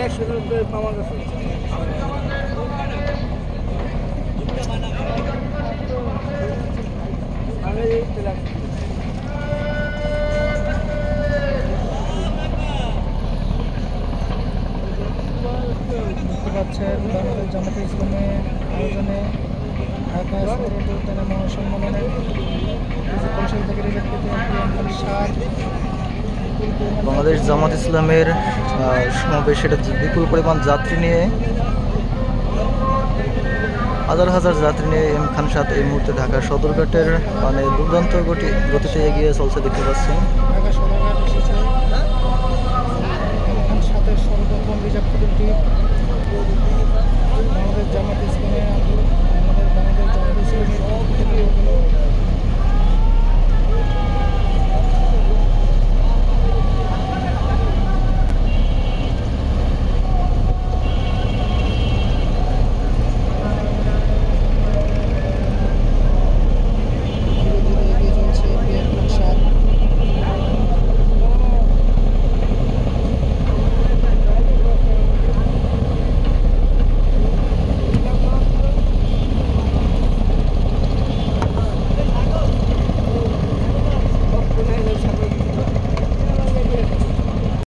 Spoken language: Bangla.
একশো পাওয়া গেছে আমি দেখতে পাচ্ছেন বাংলাদেশ জামাতে ইসলামে আয়োজনে ঢাকা উদ্যানে মহাসম্মেলনের পরিষদ থেকে সাত বাংলাদেশ জামাত ইসলামের সমাবেশ সেটা বিপুল পরিমাণ যাত্রী নিয়ে হাজার হাজার যাত্রী নিয়ে এম খান সাদ এই মুহূর্তে ঢাকা সদরঘাটের মানে দুর্দান্ত গতি গতিতে এগিয়ে চলছে দেখতে পাচ্ছেন ঢাকা সদরঘাট এসেছে। এখান no es no